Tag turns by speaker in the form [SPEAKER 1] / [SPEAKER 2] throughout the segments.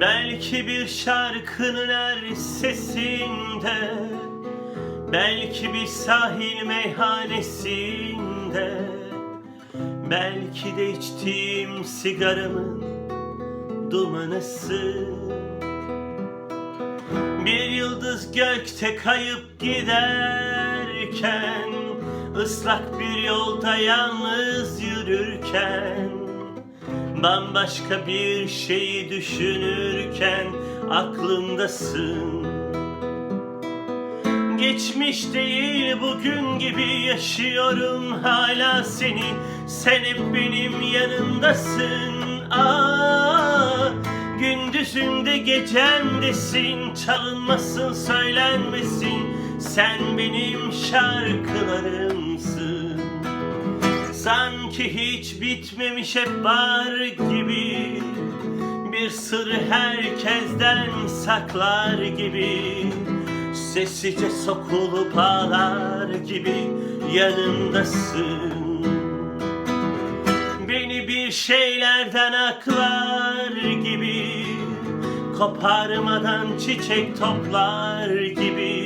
[SPEAKER 1] Belki bir şarkının her sesinde Belki bir sahil meyhanesinde Belki de içtiğim sigaramın dumanısın Bir yıldız gökte kayıp giderken ıslak bir yolda yalnız yürürken Bambaşka bir şeyi düşünürken aklımdasın. Geçmiş değil bugün gibi yaşıyorum hala seni. Sen hep benim yanımdasın. Aa, Gündüzümde gecemdesin. Çalınmasın söylenmesin. Sen benim şarkılarımsın Sanki hiç bitmemiş var gibi. Bir sırrı herkesten saklar gibi. Sessizce sokulup ağlar gibi yanımdasın. Beni bir şeylerden aklar gibi. Koparmadan çiçek toplar gibi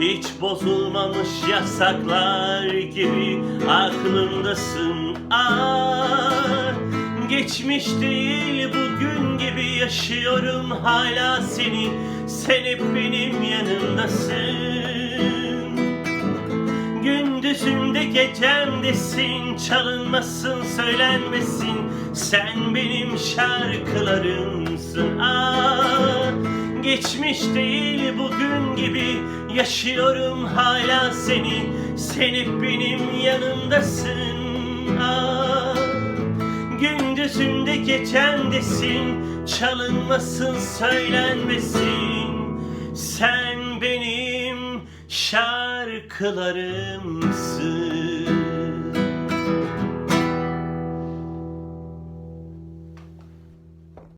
[SPEAKER 1] hiç bozulmamış yasaklar gibi aklımdasın. Ah Geçmiş değil bugün gibi yaşıyorum. Hala seni Sen hep benim yanımdasın. Gündüzümde gecemdesin Çalınmasın söylenmesin. Sen benim şarkılarımsın. Ah Geçmiş değil bugün Yaşıyorum hala seni Sen benim yanımdasın. Ah Gündüzümde gecemdesin Çalınmasın söylenmesin. Sen benim şarkılarımsın